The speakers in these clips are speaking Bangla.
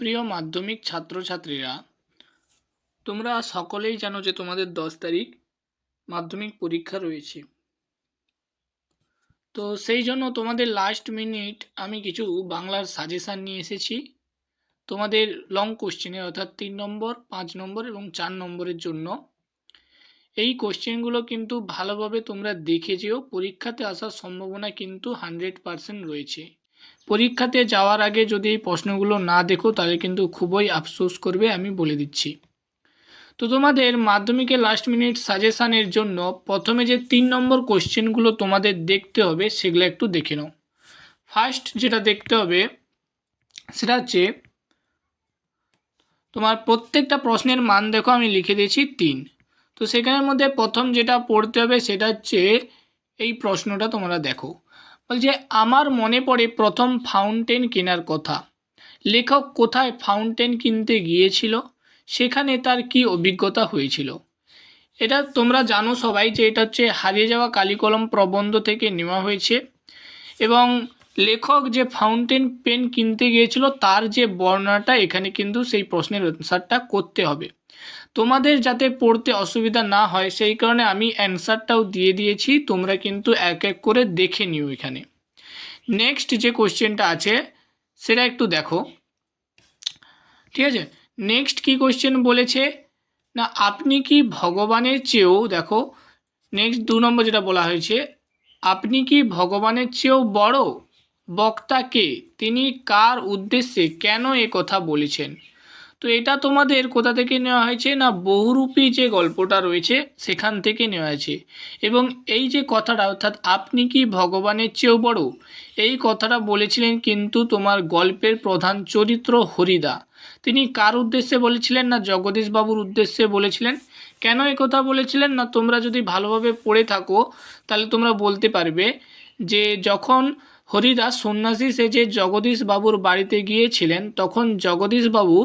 প্রিয় মাধ্যমিক ছাত্রছাত্রীরা, তোমরা সকলেই জানো যে তোমাদের দশ তারিখ মাধ্যমিক পরীক্ষা রয়েছে। তো সেই জন্য তোমাদের লাস্ট মিনিট আমি কিছু বাংলার সাজেশান নিয়ে এসেছি। তোমাদের লং কোশ্চেনের অর্থাৎ তিন নম্বর, পাঁচ নম্বর এবং চার নম্বরের জন্য। এই কোশ্চেনগুলো কিন্তু ভালোভাবে তোমরা দেখে যেও, পরীক্ষাতে আসার সম্ভাবনা কিন্তু হান্ড্রেড পারসেন্ট রয়েছে। পরীক্ষাতে যাওয়ার আগে যদি এই প্রশ্নগুলো না দেখো, তাহলে কিন্তু খুবই আফসোস করবে আমি বলে দিচ্ছি। তো তোমাদের মাধ্যমিকে লাস্ট মিনিট সাজেশানের জন্য প্রথমে যে তিন নম্বর কোশ্চেনগুলো তোমাদের দেখতে হবে, সেগুলো একটু দেখে নাও। ফার্স্ট যেটা দেখতে হবে, সেটা হচ্ছে, তোমার প্রত্যেকটা প্রশ্নের মান দেখো, আমি লিখে দিয়েছি তিন। তো সেখানের মধ্যে প্রথম যেটা পড়তে হবে, সেটা হচ্ছে এই প্রশ্নটা তোমরা দেখো। বলছে, আমার মনে পড়ে প্রথম ফাউন্টেন কেনার কথা। লেখক কোথায় ফাউন্টেন কিনতে গিয়েছিল? সেখানে তার কি অভিজ্ঞতা হয়েছিল? এটা তোমরা জানো সবাই যে এটা হচ্ছে হারিয়ে যাওয়া কালিকলম প্রবন্ধ থেকে নেওয়া হয়েছে এবং লেখক যে ফাউন্টেন পেন কিনতে গিয়েছিল, তার যে বর্ণনাটা এখানে কিন্তু সেই প্রশ্নের অ্যান্সারটা করতে হবে। তোমাদের যাতে পড়তে অসুবিধা না হয়, সেই কারণে আমি অ্যান্সারটাও দিয়ে দিয়েছি, তোমরা কিন্তু এক এক করে দেখে নিও এখানে। নেক্সট যে কোশ্চেনটা আছে, সেটা একটু দেখো। ঠিক আছে? নেক্সট কি কোশ্চেন বলেছে? না, আপনি কি ভগবানের চেয়েও, দেখো নেক্সট দু নম্বর যেটা বলা হয়েছে, আপনি কি ভগবানের চেয়েও বড়? বক্তা কে? তিনি কার উদ্দেশ্যে কেন এ কথা বলেছেন? তো এটা তোমাদের কোথা থেকে নেওয়া হয়েছে না বহুরূপী যে গল্পটা রয়েছে সেখান থেকে নেওয়া হয়েছে? এবং এই যে কথাটা, অর্থাৎ আপনি কি ভগবানের চেয়েও বড়? এই কথাটা বলেছিলেন কিন্তু তোমার গল্পের প্রধান চরিত্র হরিদা। তিনি কার উদ্দেশ্যে বলেছিলেন না জগদীশবাবুর উদ্দেশ্যে বলেছিলেন? কেন এ কথা বলেছিলেন না? তোমরা যদি ভালোভাবে পড়ে থাকো, তাহলে তোমরা বলতে পারবে যে যখন হরিদাস সন্ন্যাসী সেজে জগদীশবাবুর বাড়িতে গিয়েছিলেন, তখন জগদীশবাবু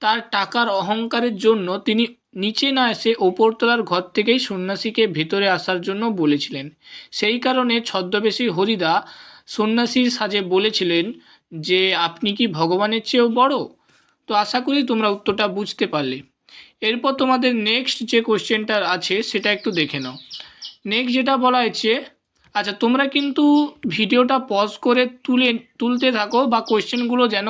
তার টাকার অহংকারের জন্য তিনি নিচে না এসে ওপরতলার ঘর থেকেই সন্ন্যাসীকে ভেতরে আসার জন্য বলেছিলেন। সেই কারণে ছদ্মবেশী হরিদা সন্ন্যাসীর সাজে বলেছিলেন যে, আপনি কি ভগবানের চেয়েও বড়? তো আশা করি তোমরা উত্তরটা বুঝতে পারলে। এরপর তোমাদের নেক্সট যে কোশ্চেনটা আছে, সেটা একটু দেখে নাও। নেক্সট যেটা বলা হয়েছে আচ্ছা তোমরা কিন্তু ভিডিওটা পজ করে তুলে, তুলতে থাকো বা কোশ্চেনগুলো যেন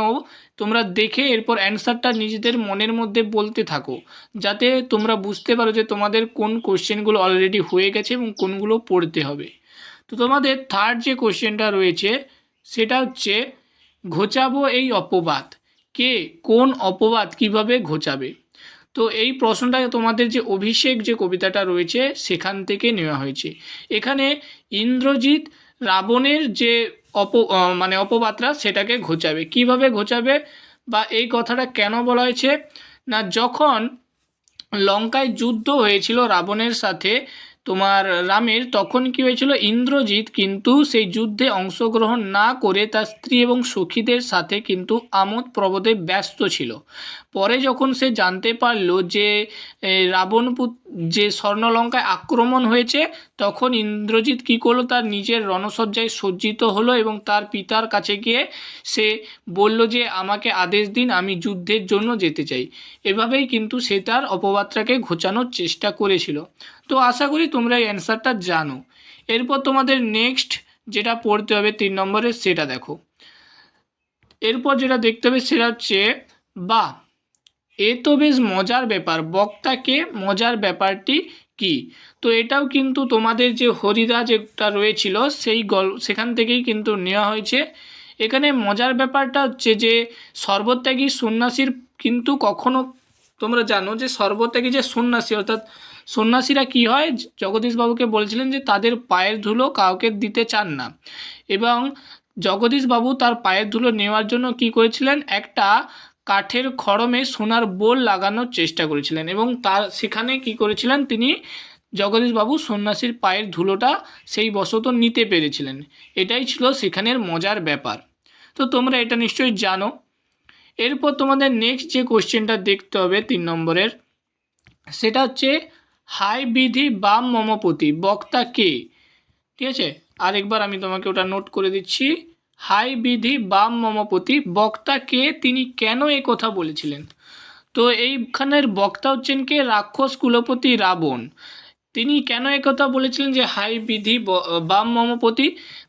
তোমরা দেখে এরপর অ্যান্সারটা নিজেদের মনের মধ্যে বলতে থাকো, যাতে তোমরা বুঝতে পারো যে তোমাদের কোন কোশ্চেনগুলো অলরেডি হয়ে গেছে এবং কোনগুলো পড়তে হবে। তো তোমাদের থার্ড যে কোশ্চেনটা রয়েছে, সেটা হচ্ছে, ঘোচাবো এই অপবাদ। কে, কোন অপবাদ কীভাবে ঘোচাবে? তো এই প্রশ্নটা তোমাদের যে অভিষেক যে কবিতাটা রয়েছে, সেখান থেকে নেওয়া হয়েছে। এখানে ইন্দ্রজিৎ রাবণের যে অপ মানে অপমাত্রা সেটাকে ঘোচাবে। কীভাবে ঘোচাবে বা এই কথাটা কেন বলা হয়েছে? না, যখন লঙ্কায় যুদ্ধ হয়েছিল রাবণের সাথে তোমার রামের তখন কি হয়েছিল? ইন্দ্রজিৎ কিন্তু সেই যুদ্ধে অংশগ্রহণ না করে তার স্ত্রী এবং সখীদের সাথে কিন্তু আমোদ প্রবোধে ব্যস্ত ছিল। পরে যখন সে জানতে পারল যে এ, রাবণ যে স্বর্ণলঙ্কায় আক্রমণ হয়েছে তখন ইন্দ্রজিৎ কী করল? তার নিজের রণসজ্জায় সজ্জিত হলো এবং তার পিতার কাছে গিয়ে সে বলল যে আমাকে আদেশ দিন আমি যুদ্ধের জন্য যেতে চাই। এভাবেই কিন্তু সে তার অপবাদটাকে ঘোচানোর চেষ্টা করেছিল। তো আশা করি তোমরা এই অ্যান্সারটা জানো। এরপর তোমাদের নেক্সট যেটা পড়তে হবে তিন নম্বরে, সেটা দেখো। এরপর যেটা দেখতে হবে, সেটা হচ্ছে, বা, এ তো বেশ মজার ব্যাপার, বক্তাকে মজার ব্যাপারটি কি? তো এটাও কিন্তু তোমাদের যে হরিদা যেটা রয়েছিল, সেই গল, সেখান থেকেই কিন্তু নেওয়া হয়েছে। এখানে মজার ব্যাপারটা হচ্ছে যে, সর্বত্যাগী সন্ন্যাসীর কিন্তু কখনো তোমরা জানো যে, সর্বত্যাগী যে সন্ন্যাসী, অর্থাৎ সন্ন্যাসীরা কি হয়? জগদীশবাবুকে বলছিলেন যে, তাদের পায়ের ধুলো কাউকে দিতে চান না। এবং জগদীশবাবু তার পায়ের ধুলো নেওয়ার জন্য কি করেছিলেন? একটা কাঠের খড়মে সোনার বোল লাগানোর চেষ্টা করেছিলেন এবং তার সেখানে কি করেছিলেন? তিনি জগদীশবাবু সন্ন্যাসীর পায়ের ধুলোটা সেই বশত নিতে পেরেছিলেন। এটাই ছিল সেখানের মজার ব্যাপার। তো তোমরা এটা নিশ্চয়ই জানো। এরপর তোমাদের নেক্সট যে কোশ্চেনটা দেখতে হবে তিন নম্বরের, সেটা হচ্ছে হাই বিধি বাম মমপতি, বক্তা কে? ঠিক আছে? আরেকবার আমি তোমাকে ওটা নোট করে দিচ্ছি। হাই বিধি বাম মমপতি, বক্তা কে? তিনি কেন এ কথা বলেছিলেন? তো এইখানের বক্তা হচ্ছেন কে? রাক্ষস কুলপতি রাবণ। তিনি কেন একথা বলেছিলেন যে, হাই বিধি বাম মমপতি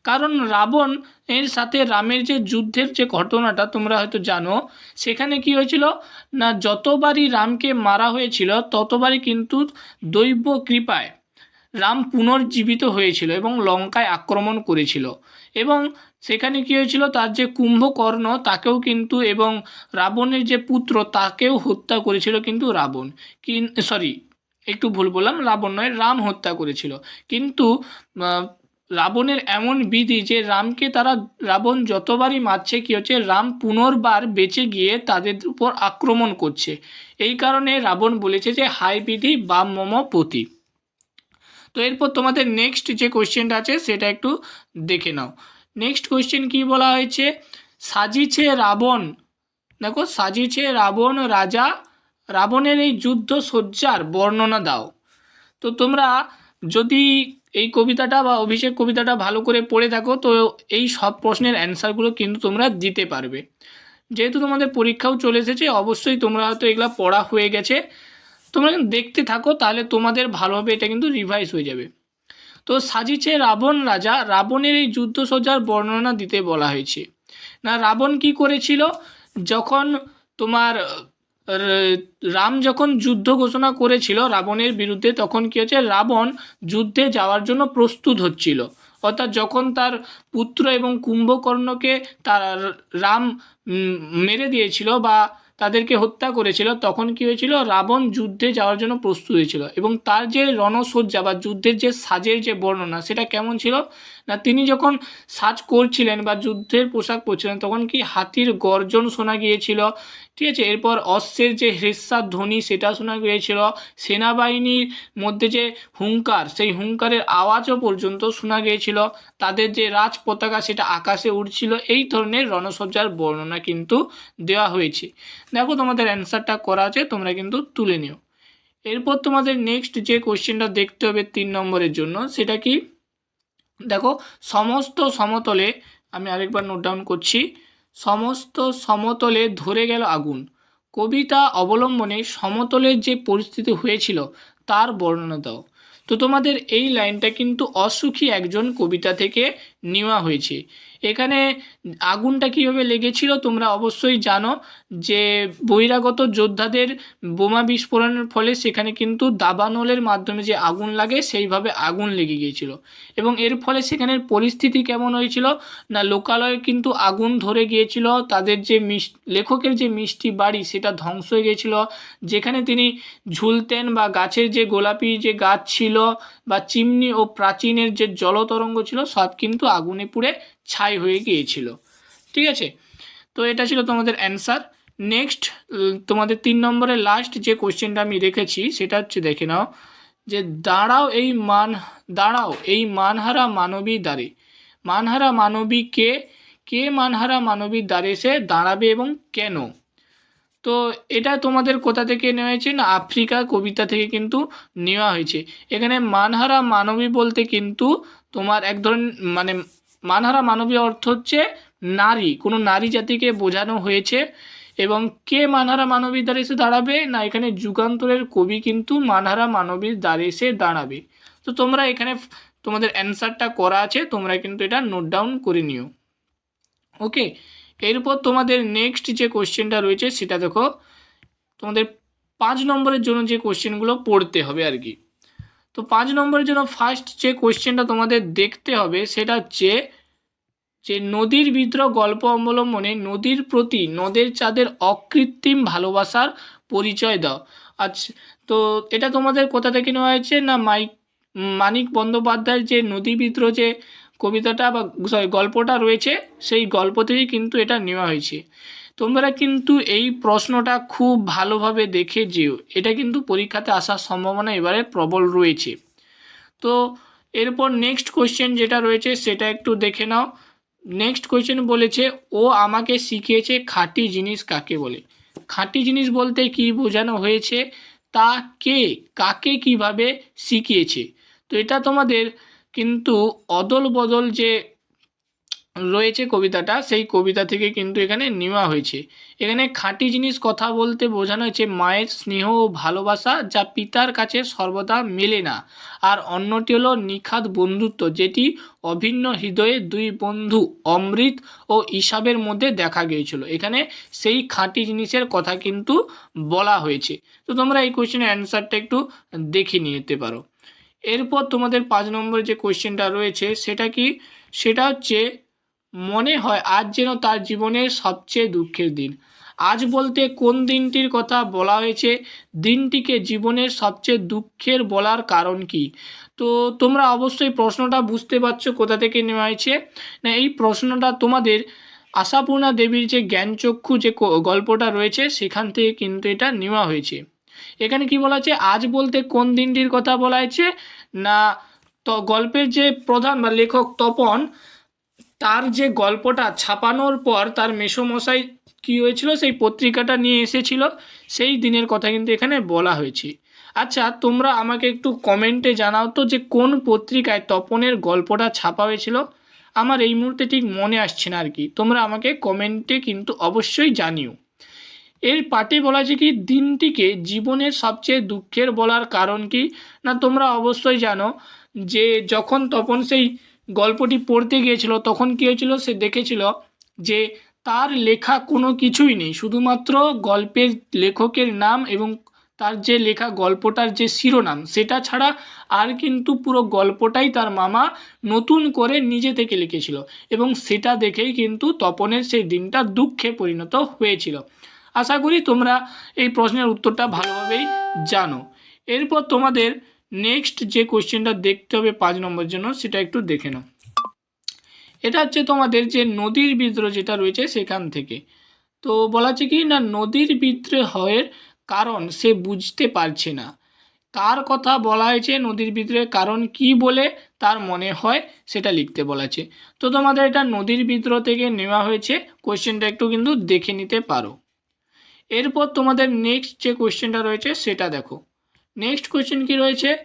কারণ রাবণ এর সাথে রামের যে যুদ্ধের যে ঘটনাটা তোমরা হয়তো জানো, সেখানে কি হয়েছিল? না, যতবারই রামকে মারা হয়েছিল, ততবারই কিন্তু দৈব কৃপায় রাম পুনর্জীবিত হয়েছিল এবং লঙ্কায় আক্রমণ করেছিল। এবং সেখানে কি হয়েছিল? তার যে কুম্ভকর্ণ, তাকেও কিন্তু, এবং রাবণের যে পুত্র, তাকেও হত্যা করেছিল কিন্তু রাবণ। কিন সরি একটু ভুল বললাম, রাবণ নয়, রাম হত্যা করেছিল। কিন্তু রাবণের এমন বিধি যে রামকে তারা, রাবণ যতবারই মারছে, কি হচ্ছে, রাম পুনর্বার বেঁচে গিয়ে তাদের উপর আক্রমণ করছে। এই কারণে রাবণ বলেছে যে, হাই বিধি বাম মম পতি। তো এরপর তোমাদের নেক্সট যে কোয়েশ্চেনটা আছে, সেটা একটু দেখে নাও। নেক্সট কোয়েশ্চেন কি বলা হয়েছে? সাজিছে রাবণ। দেখো, সাজিছে রাবণ রাজা রাবণের এই যুদ্ধ সজ্জার বর্ণনা দাও। তো তোমরা যদি এই কবিতাটা বা অভিষেক কবিতাটা ভালো করে পড়ে থাকো, তো এই সব প্রশ্নের অ্যান্সারগুলো কিন্তু তোমরা দিতে পারবে। যেহেতু তোমাদের পরীক্ষাও চলে এসেছে, অবশ্যই তোমরা হয়তো এগুলো পড়া হয়ে গেছে। তোমরা দেখতে থাকো, তাহলে তোমাদের ভালোভাবে এটা কিন্তু রিভাইজ হয়ে যাবে। তো সাজিছে রাবণ রাজা, রাবণের এই যুদ্ধসজ্জার বর্ণনা দিতে বলা হয়েছে। না, রাবণ কি করেছিল? যখন তোমার রাম যখন যুদ্ধ ঘোষণা করেছিল রাবণের বিরুদ্ধে, তখন কী হচ্ছে রাবণ যুদ্ধে যাওয়ার জন্য প্রস্তুত হচ্ছিল। অর্থাৎ যখন তার পুত্র এবং কুম্ভকর্ণকে তার রাম মেরে দিয়েছিল বা তাদেরকে হত্যা করেছিল, তখন কি হয়েছিল? রাবণ যুদ্ধে যাওয়ার জন্য প্রস্তুত হয়েছিল। এবং তার যে রণসজ্জা বা যুদ্ধের যে সাজের যে বর্ণনা, সেটা কেমন ছিল? না, তিনি যখন সাজ করছিলেন বা যুদ্ধের পোশাক পরছিলেন, তখন কি হাতির গর্জন শোনা গিয়েছিল? ঠিক আছে, এরপর অশ্বের যে হ্রেস্বাদ ধ্বনি, সেটা শোনা গিয়েছিল। সেনাবাহিনীর মধ্যে যে হুঙ্কার, সেই হুঙ্কারের আওয়াজও পর্যন্ত শোনা গিয়েছিল। তাদের যে রাজ পতাকা সেটা আকাশে উঠছিল এই ধরনের রণসজ্জার বর্ণনা কিন্তু দেওয়া হয়েছে। দেখো, তোমাদের অ্যান্সারটা করা আছে, তোমরা কিন্তু তুলে নিও। এরপর তোমাদের নেক্সট যে কোশ্চেনটা দেখতে হবে তিন নম্বরের জন্য, সেটা কি? দেখো, সমস্ত সমতলে, আমি আরেকবার নোট ডাউন করছি, সমস্ত সমতলে ধরে গেল আগুন। কবিতা অবলম্বনে সমতলের যে পরিস্থিতি হয়েছিল, তার বর্ণনা দাও। তো তোমাদের এই লাইনটা কিন্তু অসুখী একজন কবিতা থেকে নেওয়া হয়েছে। এখানে আগুনটা কীভাবে লেগেছিল তোমরা অবশ্যই জানো যে বহিরাগত যোদ্ধাদের বোমা বিস্ফোরণের ফলে সেখানে কিন্তু দাবানলের মাধ্যমে যে আগুন লাগে সেইভাবে আগুন লেগে গিয়েছিল। এবং এর ফলে সেখানের পরিস্থিতি কেমন হয়েছিল না লোকালয়ে কিন্তু আগুন ধরে গিয়েছিল, তাদের যে লেখকের যে মিষ্টি বাড়ি সেটা ধ্বংস হয়ে গিয়েছিল, যেখানে তিনি ঝুলতেন বা গাছের যে গোলাপি যে গাছ ছিল বা চিমনি ও প্রাচীনের যে জলতরঙ্গ ছিল, সব কিন্তু আগুনে পুড়ে ছাই হয়ে গিয়েছিল। ঠিক আছে? তো এটা ছিল তোমাদের অ্যান্সার নেক্সট তোমাদের তিন নম্বরে লাস্ট যে কোশ্চেনটা আমি রেখেছি, সেটা হচ্ছে দেখে নাও, যে দাঁড়াও এই মান, দাঁড়াও এই মানহারা মানবী দ্বারে। মানহারা মানবী কে? কে মানহারা মানবীর দ্বারে সে দাঁড়াবে এবং কেন? তো এটা তোমাদের কোথা থেকে নেওয়া হয়েছে? না, আফ্রিকা কবিতা থেকে কিন্তু নেওয়া হয়েছে। এখানে মানহারা মানবী বলতে কিন্তু তোমার এক ধরনের মানে মানহারা মানবী অর্থ হচ্ছে নারী। কোনো নারী জাতিকে বোঝানো হয়েছে এবং কে মানহারা মানবীর দ্বারে এসে দাঁড়াবে? না, এখানে যুগান্তরের কবি কিন্তু মানহারা মানবীর দ্বারে এসে দাঁড়াবে। তো তোমরা এখানে তোমাদের অ্যান্সারটা করা আছে, তোমরা কিন্তু এটা নোট ডাউন করে নিও। ওকে এরপর তোমাদের নেক্সট যে কোশ্চেনটা রয়েছে, সেটা দেখো, তোমাদের পাঁচ নম্বরের জন্য যে কোশ্চেনগুলো পড়তে হবে আর কি। তো পাঁচ নম্বরের জন্য ফার্স্ট যে কোশ্চেনটা তোমাদের দেখতে হবে, সেটা হচ্ছে যে নদীর বিদ্রোহ গল্প অবলম্বনে নদীর প্রতি নদের চাঁদের অকৃত্রিম ভালোবাসার পরিচয় দাও। আচ্ছা তো এটা তোমাদের কোথা থেকে নেওয়া হয়েছে না মাইক মানিক বন্দ্যোপাধ্যায়ের যে নদী বিদ্রোহ যে কবিতাটা বা সরি গল্পটা রয়েছে, সেই গল্প থেকেই কিন্তু এটা নেওয়া হয়েছে। তোমরা কিন্তু এই প্রশ্নটা খুব ভালোভাবে দেখে যেও। এটা কিন্তু পরীক্ষাতে আসার সম্ভাবনা এবারে প্রবল রয়েছে। তো, এরপর নেক্সট কোশ্চেন যেটা রয়েছে, সেটা একটু দেখে নাও। নেক্সট কোয়েশ্চেন বলেছে, ও আমাকে শিখিয়েছে খাঁটি জিনিস কাকে বলে? খাঁটি জিনিস বলতে কি বোঝানো হয়েছে? তা কে, কাকে কীভাবে শিখিয়েছে? তো এটা তোমাদের কিন্তু অদল বদল যে রয়েছে কবিতাটা, সেই কবিতা থেকে কিন্তু এখানে নেওয়া হয়েছে। এখানে খাঁটি জিনিস কথা বলতে বোঝানো হয়েছে, মায়ের স্নেহ ও ভালোবাসা যা পিতার কাছে সর্বদা মেলে না। আর অন্যটি হলো নিখাত বন্ধুত্ব, যেটি অভিন্ন হৃদয়ে দুই বন্ধু অমৃত ও ইসাবের মধ্যে দেখা গিয়েছিল। এখানে সেই খাঁটি জিনিসের কথা কিন্তু বলা হয়েছে। তো তোমরা এই কোয়েশ্চেনের অ্যান্সারটা একটু দেখে নিতে পারো। এরপর তোমাদের পাঁচ নম্বর যে কোয়েশ্চেনটা রয়েছে, সেটা কি? সেটা হচ্ছে, মনে হয় আজ যেন তার জীবনের সবচেয়ে দুঃখের দিন। আজ বলতে কোন দিনটির কথা বলা হয়েছে? দিনটিকে জীবনের সবচেয়ে দুঃখের বলার কারণ কি? তো তোমরা অবশ্যই প্রশ্নটা বুঝতে পারছ কোথা থেকে নেওয়া হয়েছে। না, এই প্রশ্নটা তোমাদের আশাপূর্ণা দেবীর যে জ্ঞানচক্ষু যে গল্পটা রয়েছে, সেখান থেকে কিন্তু এটা নেওয়া হয়েছে। এখানে কি বলা আছে? আজ বলতে কোন দিনটির কথা বলা হয়েছে না, তো গল্পের যে প্রধান বা লেখক তপন, তার যে গল্পটা ছাপানোর পর তার মেসোমশাই কী হয়েছিল? সেই পত্রিকাটা নিয়ে এসেছিল। সেই দিনের কথা কিন্তু এখানে বলা হয়েছে। আচ্ছা তোমরা আমাকে একটু কমেন্টে জানাও তো যে কোন পত্রিকায় তপনের গল্পটা ছাপা হয়েছিল? আমার এই মুহূর্তে ঠিক মনে আসছে না আর কি। তোমরা আমাকে কমেন্টে কিন্তু অবশ্যই জানিও। এর পাঠে বলা আছে কি, দিনটিকে জীবনের সবচেয়ে দুঃখের বলার কারণ কি? না, তোমরা অবশ্যই জানো যে যখন তপন সেই গল্পটি পড়তে গিয়েছিল, তখন কী হয়েছিল, সে দেখেছিল যে তার লেখা কোনো কিছুই নেই। শুধুমাত্র গল্পের লেখকের নাম এবং তার যে লেখা, গল্পটার যে শিরোনাম, সেটা ছাড়া আর কিন্তু পুরো গল্পটাই তার মামা নতুন করে নিজে থেকে লিখেছিল। এবং সেটা দেখেই কিন্তু তপনের সেই দিনটা দুঃখে পরিণত হয়েছিল। আশা করি তোমরা এই প্রশ্নের উত্তরটা ভালোভাবেই জানো। এরপর তোমাদের নেক্সট যে কোশ্চেনটা দেখতে হবে পাঁচ নম্বর জন্য, সেটা একটু দেখে নাও। এটা হচ্ছে তোমাদের যে নদীর বিদ্রোহ যেটা রয়েছে সেখান থেকে। তো বলা হচ্ছে কি না, নদীর বিদ্রোহের কারণ সে বুঝতে পারছে না। কার কথা বলা হয়েছে নদীর বিদ্রোহের কারণ কি বলে তার মনে হয় সেটা লিখতে বলা আছে। তো তোমাদের এটা নদীর বিদ্রোহ থেকে নেওয়া হয়েছে কোশ্চেনটা একটু কিন্তু দেখে নিতে পারো। এরপর তোমাদের নেক্সট যে কোশ্চেনটা রয়েছে সেটা দেখো। নেক্সট কোশ্চেন কি রয়েছে?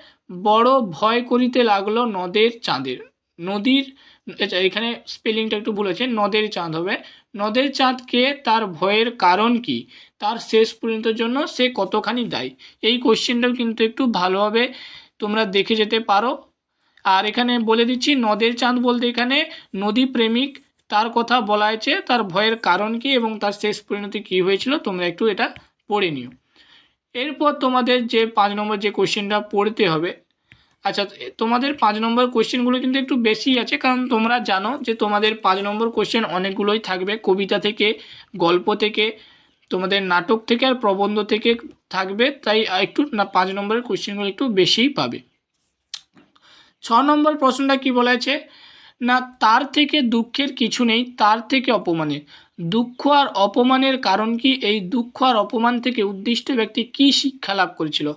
বড় ভয় করিতে লাগল নদের চাঁদের। নদীর আচ্ছা এখানে স্পেলিংটা একটু ভুল নদের চাঁদ হবে। নদের চাঁদকে তার ভয়ের কারণ কি? তার শেষ পর্যন্তর জন্য সে কতখানি দায়ী? এই কোশ্চেনটাও কিন্তু একটু ভালোভাবে তোমরা দেখে যেতে পারো। আর এখানে বলে দিচ্ছি, নদের চাঁদ বলতে এখানে নদী প্রেমিক তার কথা বলা হয়েছে, তার ভয়ের কারণ কি এবং তার শেষ পরিণতি কী হয়েছিল তোমরা একটু এটা পড়ে নিও। এরপর তোমাদের যে পাঁচ নম্বর যে কোশ্চেনটা পড়তে হবে আচ্ছা তোমাদের পাঁচ নম্বর কোশ্চেনগুলো কিন্তু একটু বেশি আছে, কারণ তোমরা জানো যে তোমাদের পাঁচ নম্বর কোশ্চেন অনেকগুলোই থাকবে, কবিতা থেকে, গল্প থেকে, তোমাদের নাটক থেকে আর প্রবন্ধ থেকে থাকবে, তাই একটু না, পাঁচ নম্বরের কোশ্চেনগুলো একটু বেশিই পাবে। ছ নম্বর প্রশ্নটা কি বলা আছে না, তার থেকে দুঃখের কিছু নেই, তার থেকে অপমানের। দুঃখ আর অপমানের কারণ কি? এই দুঃখ আর অপমান থেকে উদ্দিষ্ট ব্যক্তি কি শিক্ষা লাভ করেছিল?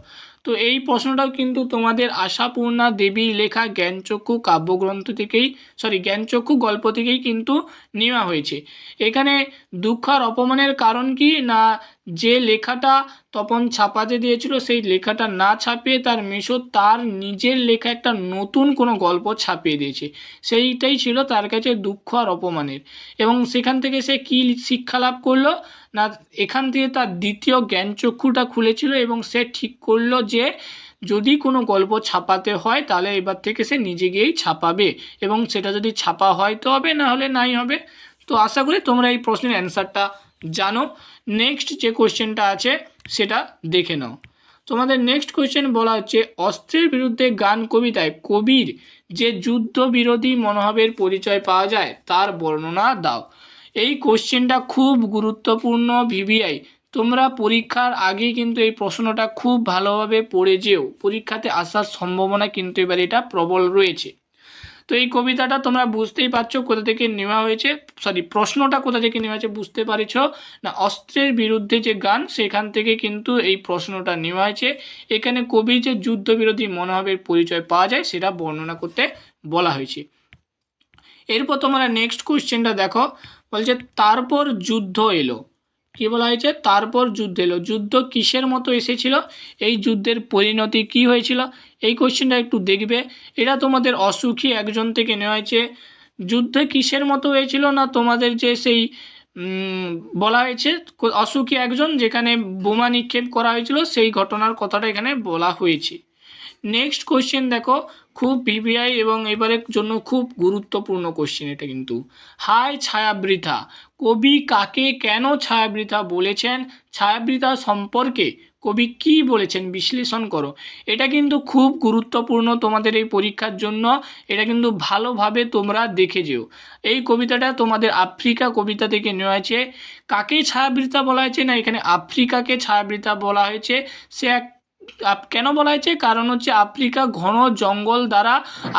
তো এই প্রশ্নটাও কিন্তু তোমাদের আশাপূর্ণা দেবীর লেখা জ্ঞানচক্ষু কাব্যগ্রন্থ থেকেই সরি জ্ঞানচক্ষু গল্প থেকেই কিন্তু নেওয়া হয়েছে। এখানে দুঃখ আর অপমানের কারণ কি? না যে লেখাটা তপন ছাপাতে দিয়েছিল, সেই লেখাটা না ছাপিয়ে তার মেশো তার নিজের লেখা একটা নতুন কোনো গল্প ছাপিয়ে দিয়েছে। সেইটাই ছিল তার কাছে দুঃখ আর অপমানের। এবং সেখান থেকে সে কী শিক্ষা লাভ করল? না, এখান থেকে তার দ্বিতীয় জ্ঞানচক্ষুটা খুলেছিল এবং সে ঠিক করল যে, যদি কোনো গল্প ছাপাতে হয়, তাহলে এবার থেকে সে নিজে গিয়েই ছাপাবে। এবং সেটা যদি ছাপা হয় তো হবে, না হলে নাই হবে। তো আশা করি তোমরা এই প্রশ্নের অ্যান্সারটা জানো নেক্সট যে কোশ্চেনটা আছে, সেটা দেখে নাও। তোমাদের নেক্সট কোয়েশ্চেন বলা হচ্ছে, অস্ত্রের বিরুদ্ধে গান কবিতায় কবির যে যুদ্ধ বিরোধী মনোভাবের পরিচয় পাওয়া যায়, তার বর্ণনা দাও। এই কোশ্চেনটা খুব গুরুত্বপূর্ণ ভিভিআই তোমরা পরীক্ষার আগে কিন্তু এই প্রশ্নটা খুব ভালোভাবে পড়ে যেও। পরীক্ষাতে আসার সম্ভাবনা কিন্তু এবার এটা প্রবল রয়েছে। তো এই কবিতাটা তোমরা বুঝতেই পারছ কোথা থেকে নেওয়া হয়েছে সরি প্রশ্নটা কোথা থেকে নেওয়া হয়েছে বুঝতে পারছ। না, অস্ত্রের বিরুদ্ধে যে গান, সেখান থেকে কিন্তু এই প্রশ্নটা নেওয়া হয়েছে। এখানে কবির যে যুদ্ধবিরোধী মনোভাবের পরিচয় পাওয়া যায়, সেটা বর্ণনা করতে বলা হয়েছে। এরপর তোমরা নেক্সট কোশ্চেনটা দেখো। বলছে, তারপর যুদ্ধ এলো। কি বলা হয়েছে? তারপর যুদ্ধ এলো। যুদ্ধ কিসের মতো এসেছিল? এই যুদ্ধের পরিণতি কি হয়েছিল? এই কোশ্চেনটা একটু দেখবে। এটা তোমাদের অসুখী একজন থেকে নেওয়া হয়েছে। যুদ্ধে কিসের মতো হয়েছিল না তোমাদের যে সেই বলা হয়েছে, অসুখী একজন যেখানে বোমা নিক্ষেপ করা হয়েছিল, সেই ঘটনার কথাটা এখানে বলা হয়েছে। নেক্সট কোশ্চেন দেখো। খুব ভিভিআই এবং এবারের জন্য খুব গুরুত্বপূর্ণ কোশ্চেন এটা কিন্তু। হাই ছায়াবৃথা, কবি কাকে কেন ছায়াবৃথা বলেছেন? ছায়াবৃথা সম্পর্কে কবি কি বলেছেন? বিশ্লেষণ করো। এটা কিন্তু খুব গুরুত্বপূর্ণ তোমাদের এই পরীক্ষার জন্য। এটা কিন্তু ভালোভাবে তোমরা দেখে যেও। এই কবিতাটা তোমাদের আফ্রিকা কবিতা থেকে নেওয়া হয়েছে। কাকে ছায়াবৃতা বলা হয়েছে না এখানে আফ্রিকাকে ছায়াবৃতা বলা হয়েছে? সে এক কেন বলা হয়েছে? কারণ হচ্ছে আফ্রিকা ঘন জঙ্গল দ্বারা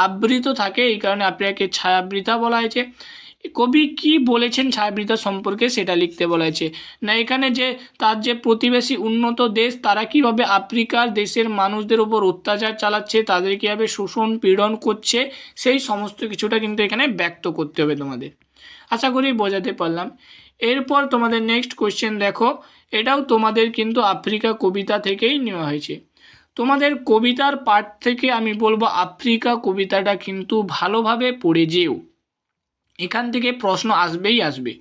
আবৃত থাকে, এই কারণে আফ্রিকাকে ছায়াবৃতা বলা হয়েছে। কবি কি বলেছেন ছায়াবৃতা সম্পর্কে সেটা লিখতে বলা হয়েছে। না, এখানে যে তার যে প্রতিবেশী উন্নত দেশ, তারা কীভাবে আফ্রিকার দেশের মানুষদের উপর অত্যাচার চালাচ্ছে, তাদের কীভাবে শোষণ, পীড়ন করছে, সেই সমস্ত কিছুটা কিন্তু এখানে ব্যক্ত করতে হবে তোমাদের। আশা করি বোঝাতে পারলাম। এরপর তোমাদের নেক্সট কোয়েশ্চেন দেখো। এটাও তোমাদের কিন্তু আফ্রিকা কবিতা থেকেই নেওয়া হয়েছে। তোমাদের কবিতার পাঠ থেকে আমি বলব আফ্রিকা কবিতাটা কিন্তু ভালোভাবে পড়ে যেও। এখান থেকে প্রশ্ন আসবেই আসবে।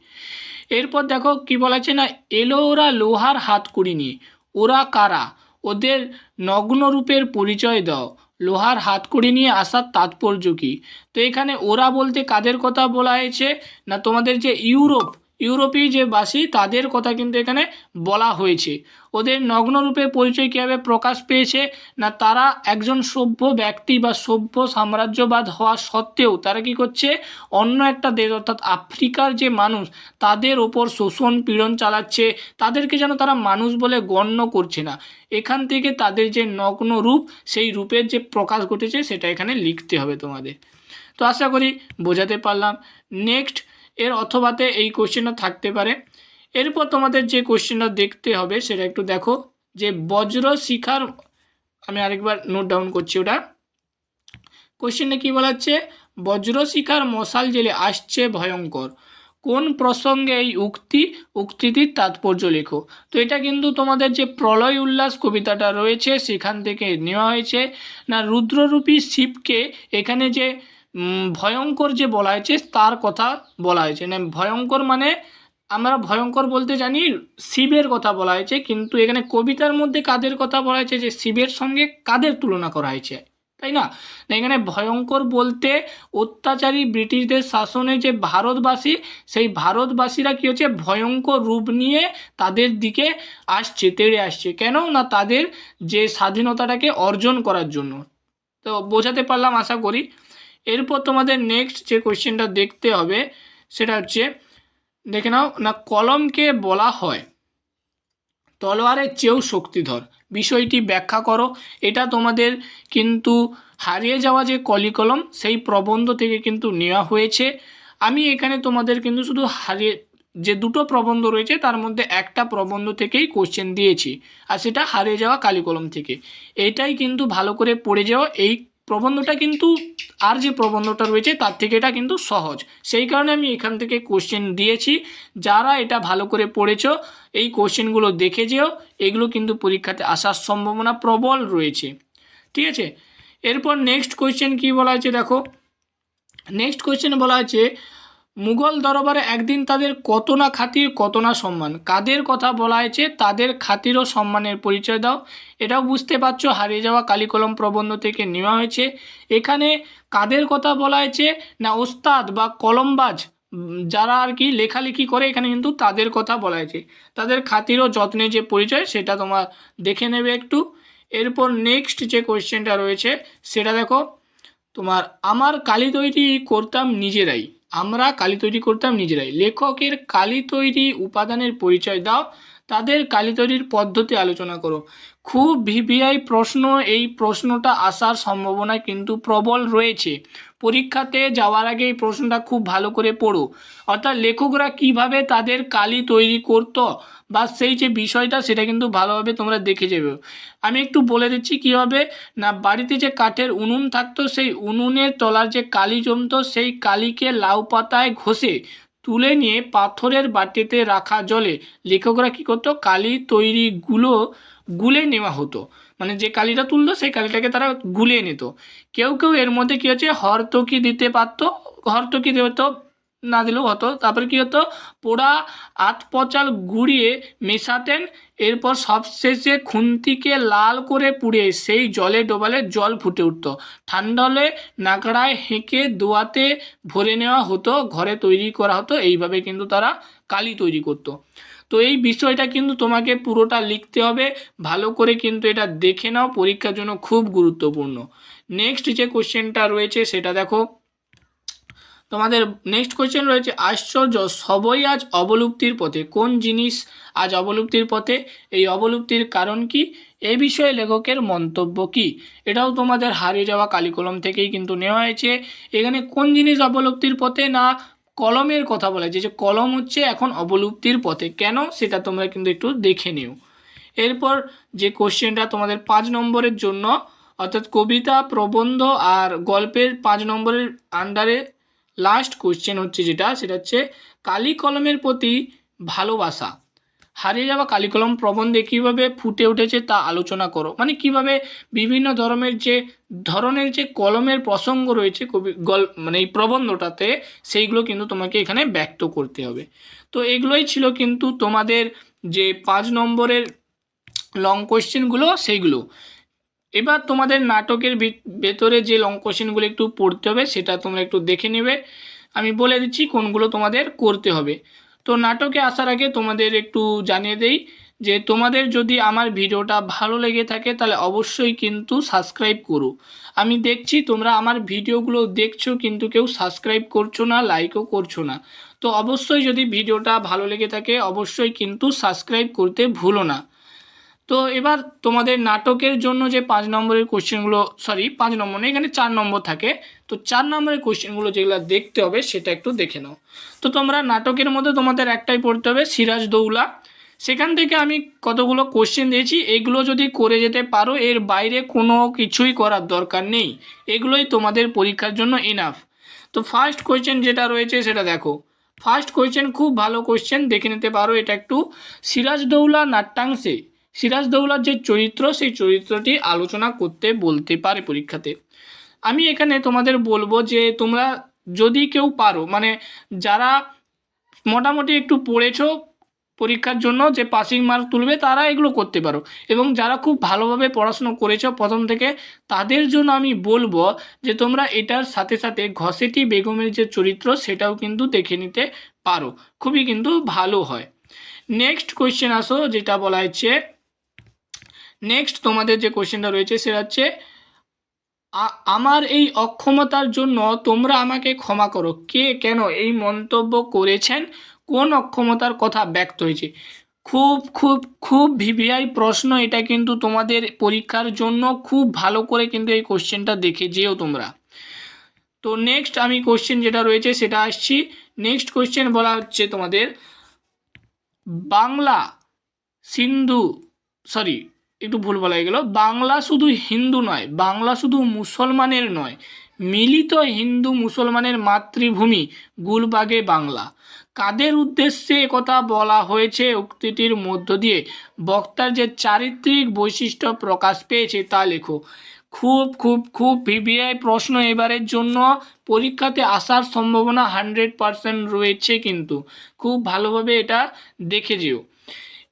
এরপর দেখো কি বলা আছে না, এলো ওরা লোহার হাতকড়ি নিয়ে, ওরা কারা? ওদের নগ্ন রূপের পরিচয় দাও। লোহার হাতকড়ি নিয়ে আসার তাৎপর্য কী? তো এখানে ওরা বলতে কাদের কথা বলা হয়েছে? না তোমাদের যে ইউরোপ ইউরোপীয় যে বাসী, তাদের কথা কিন্তু এখানে বলা হয়েছে। ওদের নগ্নরূপে পরিচয় কীভাবে প্রকাশ পেয়েছে না তারা একজন সভ্য ব্যক্তি বা সভ্য সাম্রাজ্যবাদ হওয়া সত্ত্বেও তারা কি করছে? অন্য একটা দেশ, অর্থাৎ আফ্রিকার যে মানুষ, তাদের ওপর শোষণ, পীড়ন চালাচ্ছে। তাদেরকে যেন তারা মানুষ বলে গণ্য করছে না। এখান থেকে তাদের যে নগ্ন রূপ সেই রূপের যে প্রকাশ ঘটেছে, সেটা এখানে লিখতে হবে তোমাদের। তো আশা করি বোঝাতে পারলাম। নেক্সট এর অথবাতে এই কোশ্চেনটা থাকতে পারে। এরপর তোমাদের যে কোশ্চেনটা দেখতে হবে, সেটা একটু দেখো। যে বজ্র শিখার, আমি আরেকবার নোট ডাউন করছি ওটা। কোশ্চেনটা কী বলা হচ্ছে? বজ্র শিখার মশাল জেলে আসছে ভয়ঙ্কর। কোন প্রসঙ্গে এই উক্তি, উক্তিটির তাৎপর্য লেখো? তো এটা কিন্তু তোমাদের যে প্রলয় উল্লাস কবিতাটা রয়েছে, সেখান থেকে নেওয়া হয়েছে। না, রুদ্ররূপী শিবকে এখানে যে ভয়ঙ্কর যে বলা হয়েছে, তার কথা বলা হয়েছে। না ভয়ঙ্কর মানে আমরা ভয়ঙ্কর বলতে জানি, শিবের কথা বলা হয়েছে, কিন্তু এখানে কবিতার মধ্যে কাদের কথা বলা হয়েছে যে শিবের সঙ্গে কাদের তুলনা করা হয়েছে? তাই না? না, এখানে ভয়ঙ্কর বলতে অত্যাচারী ব্রিটিশদের শাসনে যে ভারতবাসী, সেই ভারতবাসীরা কী হচ্ছে, ভয়ঙ্কর রূপ নিয়ে তাদের দিকে আসছে, তেড়ে আসছে। কেন? না, তাদের যে স্বাধীনতাটাকে অর্জন করার জন্য। তো বোঝাতে পারলাম, আশা করি। এরপর তোমাদের নেক্সট যে কোয়েশ্চেনটা দেখতে হবে, সেটা হচ্ছে, দেখে নাও, না কলমকে বলা হয় তলোয়ারের চেয়েও শক্তিধর। বিষয়টি ব্যাখ্যা করো, এটা তোমাদের কিন্তু হারিয়ে যাওয়া যে কলিকলম সেই প্রবন্ধ থেকে কিন্তু নেওয়া হয়েছে। আমি এখানে তোমাদের কিন্তু শুধু হারিয়ে, যে দুটো প্রবন্ধ রয়েছে, তার মধ্যে একটা প্রবন্ধ থেকেই কোশ্চেন দিয়েছি, আর সেটা হারিয়ে যাওয়া কালিকলম থেকে। এটাই কিন্তু ভালো করে পড়ে যাওয়া এই প্রবন্ধটা কিন্তু, আর যে প্রবন্ধটা রয়েছে তার থেকে এটা কিন্তু সহজ। সেই কারণে আমি এখান থেকে কোশ্চেন দিয়েছি। যারা এটা ভালো করে পড়েছ, এই কোশ্চেনগুলো দেখে যেও। এগুলো কিন্তু পরীক্ষাতে আসার সম্ভাবনা প্রবল রয়েছে। ঠিক আছে? এরপর নেক্সট কোশ্চেন কি বলা হয়েছে দেখো? নেক্সট কোয়েশ্চেন বলা আছে মুঘল দরবারে একদিন তাদের কত না খাতির, কত না সম্মান। কাদের কথা বলা হয়েছে, তাদের খাতির ও সম্মানের পরিচয় দাও। এটাও বুঝতে পারছ, হারিয়ে যাওয়া কালিকলম প্রবন্ধ থেকে নেওয়া হয়েছে। এখানে কাদের কথা বলা হয়েছে, না ওস্তাদ বা কলমবাজ যারা আর কি লেখালেখি করে, এখানে কিন্তু তাদের কথা বলা হয়েছে। তাদের খাতির ও যত্নের যে পরিচয়, সেটা তোমার দেখে নেবে একটু। এরপর নেক্সট যে কোয়েশ্চেনটা রয়েছে, সেটা দেখো। তোমার, আমার কালি তৈরি করতাম নিজেরাই। আমরা কালি তৈরি করতাম নিজেরাই। লেখকের কালি তৈরি উপাদানের পরিচয় দাও, তাদের কালি তৈরির পদ্ধতি আলোচনা করো। খুব ভিভিআই প্রশ্ন, এই প্রশ্নটা আসার সম্ভাবনা কিন্তু প্রবল রয়েছে। পরীক্ষাতে যাওয়ার আগে এই প্রশ্নটা খুব ভালো করে পড়ো। অর্থাৎ লেখকরা কীভাবে তাদের কালি তৈরি করতো বা সেই যে বিষয়টা সেটা কিন্তু ভালোভাবে তোমরা দেখে যাবে। আমি একটু বলে দিচ্ছি কীভাবে না, বাড়িতে যে কাঠের উনুন থাকতো, সেই উনুনের তলার যে কালি জমতো, সেই কালিকে লাউ পাতায় ঘষে তুলে নিয়ে পাথরের বাটিতে রাখা জলে লেখকরা কী করতো? কালি তৈরিগুলো গুলে নেওয়া হতো। মানে যে কালিটা তুলতো সেই কালিটাকে তারা গুলিয়ে নিত। কেউ কেউ এর মধ্যে কী হচ্ছে, হরতকি দিতে পারতো হতো কি হতো না দিলেও হতো। তারপরে কি হতো, পোড়া আত পচাল গুঁড়িয়ে মেশাতেন, এরপর সবশেষে খুন্তিকে লাল করে পুড়ে সেই জলে ডোবালে জল ফুটে উঠতো। ঠান্ডা হলে নাকড়ায় হেঁকে দোয়াতে ভরে নেওয়া হতো, ঘরে তৈরি করা হতো, এইভাবে কিন্তু তারা কালি তৈরি করতো। তো এই বিষয়টা কিন্তু তোমাকে পুরোটা লিখতে হবে। ভালো করে কিন্তু এটা দেখে নাও, পরীক্ষার জন্য খুব গুরুত্বপূর্ণ। নেক্সট যে কোশ্চেনটা রয়েছে সেটা দেখো। তোমাদের নেক্সট কোয়েশ্চেন রয়েছে, আশ্চর্য সবই আজ অবলুপ্তির পথে। কোন জিনিস আজ অবলুপ্তির পথে? এই অবলুপ্তির কারণ কি? এ বিষয়ে লেখকের মন্তব্য কি? এটাও তোমাদের হারিয়ে যাওয়া কালিকলম থেকেই কিন্তু নেওয়া হয়েছে। এখানে কোন জিনিস অবলুপ্তির পথে না কলমের কথা বলা, যে কলম হচ্ছে এখন অবলুপ্তির পথে। কেন? সেটা তোমরা কিন্তু একটু দেখে নিও। এরপর যে কোশ্চেনটা তোমাদের পাঁচ নম্বরের জন্য, অর্থাৎ কবিতা, প্রবন্ধ আর গল্পের পাঁচ নম্বরের আন্ডারে লাস্ট কোশ্চেন হচ্ছে যেটা, সেটা হচ্ছে, কালি কলমের প্রতি ভালোবাসা। হারিয়ে যাওয়া কালিকলম প্রবন্ধে কীভাবে ফুটে উঠেছে তা আলোচনা করো। মানে কীভাবে বিভিন্ন ধরনের যে ধরনের যে কলমের প্রসঙ্গ রয়েছে কবি গল মানে এই প্রবন্ধটাতে, সেইগুলো কিন্তু তোমাকে এখানে ব্যক্ত করতে হবে। তো এগুলোই ছিল কিন্তু তোমাদের যে পাঁচ নম্বরের লং কোয়েশ্চেনগুলো সেইগুলো। এবার তোমাদের নাটকের ভিত- ভেতরে যে লং কোশ্চেনগুলো একটু পড়তে হবে, সেটা তোমরা একটু দেখে নেবে। আমি বলে দিচ্ছি কোনগুলো তোমাদের করতে হবে। তো নাটকে আসার আগে তোমাদের একটু জানিয়ে দেই যে তোমাদের যদি আমার ভিডিওটা ভালো লেগে থাকে তাহলে অবশ্যই কিন্তু সাবস্ক্রাইব করো। আমি দেখছি তোমরা আমার ভিডিওগুলো দেখছ কিন্তু কেউ সাবস্ক্রাইব করছ না, লাইকও করছ না। তো অবশ্যই যদি ভিডিওটা ভালো লেগে থাকে অবশ্যই কিন্তু সাবস্ক্রাইব করতে ভুলো না। তো এবার তোমাদের নাটকের জন্য যে পাঁচ নম্বরের কোশ্চেনগুলো সরি পাঁচ নম্বর না এখানে চার নম্বর থাকে। তো চার নম্বরের কোশ্চেনগুলো যেগুলো দেখতে হবে সেটা একটু দেখে নাও। তো তোমরা নাটকের মধ্যে তোমাদের একটাই পড়তে হবে, সিরাজ দৌলা। সেখান থেকে আমি কতগুলো কোশ্চেন দিয়েছি, এগুলো যদি করে যেতে পারো, এর বাইরে কোনো কিছুই করার দরকার নেই। এগুলোই তোমাদের পরীক্ষার জন্য ইনাফ তো ফার্স্ট কোয়েশ্চেন যেটা রয়েছে সেটা দেখো। ফার্স্ট কোয়েশ্চেন খুব ভালো কোয়েশ্চেন দেখে নিতে পারো এটা একটু। সিরাজদৌলা নাট্যাংশে। সিরাজদৌলার যে চরিত্র, সেই চরিত্রটি আলোচনা করতে বলতে পারে পরীক্ষাতে। আমি এখানে তোমাদের বলব যে তোমরা যদি কেউ পারো মানে যারা মোটামুটি একটু পড়েছো পরীক্ষার জন্য, যে পাসিং মার্ক তুলবে, তারা এগুলো করতে পারো। এবং যারা খুব ভালোভাবে পড়াশুনো করেছ প্রথম থেকে, তাদের জন্য আমি বলব যে তোমরা এটার সাথে সাথে ঘসেটি বেগমের যে চরিত্র, সেটাও কিন্তু দেখে নিতে পারো। খুবই কিন্তু ভালো হয়। নেক্সট কোয়েশ্চেন আসো, যেটা বলা হচ্ছে নেক্সট তোমাদের যে কোয়েশ্চেনটা রয়েছে সেটা হচ্ছে আমার এই অক্ষমতার জন্য তোমরা আমাকে ক্ষমা করো। কে, কেন এই মন্তব্য করেছেন? কোন অক্ষমতার কথা ব্যক্ত হয়েছে? খুব খুব খুব ভিভিআই প্রশ্ন, এটা কিন্তু তোমাদের পরীক্ষার জন্য খুব ভালো করে কিন্তু এই কোশ্চেনটা দেখে যেও তোমরা। তো নেক্সট আমি কোশ্চেন যেটা রয়েছে সেটা আসছি। নেক্সট কোশ্চেন বলা হচ্ছে তোমাদের, বাংলা সিন্ধু সরি একটু ভুল বলা গেল। বাংলা শুধু হিন্দু নয়, বাংলা শুধু মুসলমানের নয়, মিলিত হিন্দু মুসলমানের মাতৃভূমি গুলবাগে বাংলা। কাদের উদ্দেশ্যে একথা বলা হয়েছে উক্তিটির মধ্য দিয়ে? বক্তার যে চারিত্রিক বৈশিষ্ট্য প্রকাশ পেয়েছে তা লেখো। খুব খুব খুব ভিভিআই প্রশ্ন এবারের জন্য পরীক্ষাতে আসার সম্ভাবনা হান্ড্রেড পারসেন্ট রয়েছে কিন্তু। খুব ভালোভাবে এটা দেখে যেও।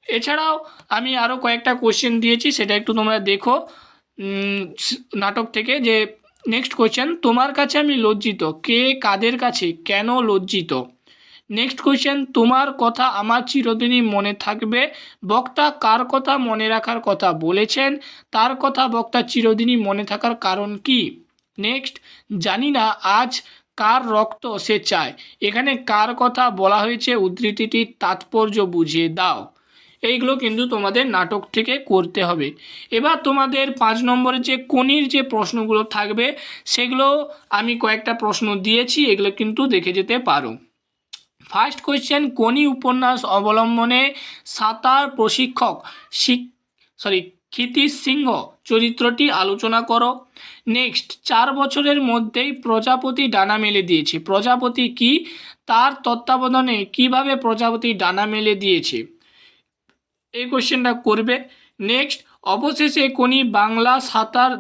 এছাড়াও আমি আরও কয়েকটা কোশ্চেন দিয়েছি, সেটা একটু তোমরা দেখো। নাটক থেকে যে নেক্সট কোশ্চেন তোমার কাছে আমি লজ্জিত। কে কাদের কাছে, কেন লজ্জিত? নেক্সট কোয়েশ্চেন তোমার কথা আমার চিরদিনই মনে থাকবে। বক্তা কার কথা মনে রাখার কথা বলেছেন? তার কথা বক্তা চিরদিনই মনে থাকার কারণ কি? নেক্সট জানি না আজ কার রক্ত সে চায়। এখানে কার কথা বলা হয়েছে উদ্ধৃতিটির তাৎপর্য বুঝিয়ে দাও। এইগুলো কিন্তু তোমাদের নাটক থেকে করতে হবে। এবার তোমাদের পাঁচ নম্বরের যে কোনির যে প্রশ্নগুলো থাকবে, সেগুলো আমি কয়েকটা প্রশ্ন দিয়েছি, এগুলো কিন্তু দেখে যেতে পারো। ফার্স্ট কোয়েশ্চেন কোনি উপন্যাস অবলম্বনে সাঁতার প্রশিক্ষক শিক সরি ক্ষিতিশ সিংহ চরিত্রটি আলোচনা করো। নেক্সট চার বছরের মধ্যেই প্রজাপতি ডানা মেলে দিয়েছে। প্রজাপতি কি? তার তত্ত্বাবধানে কীভাবে প্রজাপতি ডানা মেলে দিয়েছে? এই কোশ্চেনটা করবে। নেক্সট অবশেষে কোনি বাংলা সাঁতার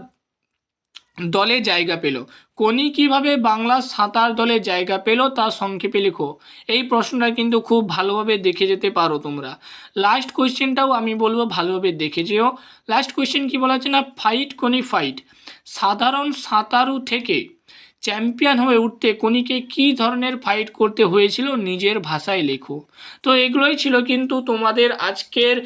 দলে জায়গা পেল। কোনি কীভাবে বাংলা সাঁতার দলে জায়গা পেল তা সংক্ষেপে লেখো। এই প্রশ্নটা কিন্তু খুব ভালোভাবে দেখে যেতে পারো তোমরা। লাস্ট কোয়েশ্চেনটাও আমি বলব ভালোভাবে দেখে যেও। লাস্ট কোয়েশ্চেন কি বলা আছে না? ফাইট কোনি ফাইট সাধারণ সাঁতারু থেকে চ্যাম্পিয়ন হয়ে উঠতে কোনিকে কী ধরনের ফাইট করতে হয়েছিল নিজের ভাষায় লেখো। তো এগুলোই ছিল কিন্তু তোমাদের আজকের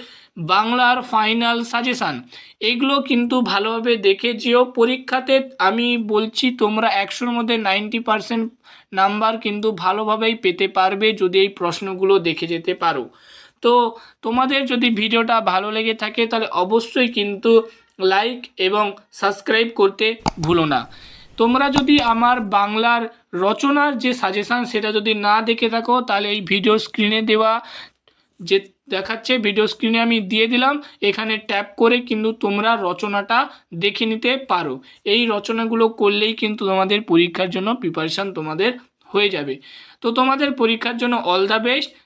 বাংলার ফাইনাল সাজেশান এগুলো কিন্তু ভালোভাবে দেখে যেও। পরীক্ষাতে আমি বলছি তোমরা একশোর মধ্যে নাইনটি পারসেন্ট নাম্বার কিন্তু ভালোভাবেই পেতে পারবে যদি এই প্রশ্নগুলো দেখে যেতে পারো। তো তোমাদের যদি ভিডিওটা ভালো লেগে থাকে তাহলে অবশ্যই কিন্তু লাইক এবং সাবস্ক্রাইব করতে ভুলো না। তোমরা যদি আমার বাংলার রচনার যে সাজেশান সেটা যদি না দেখে থাকো, তাহলে এই ভিডিও স্ক্রিনে দেওয়া যে দেখাচ্ছে ভিডিও স্ক্রিনে আমি দিয়ে দিলাম। এখানে ট্যাপ করে কিন্তু তোমরা রচনাটা দেখে নিতে পারো। এই রচনাগুলো করলেই কিন্তু তোমাদের পরীক্ষার জন্য প্রিপারেশান তোমাদের হয়ে যাবে। তো তোমাদের পরীক্ষার জন্য অল দ্য বেস্ট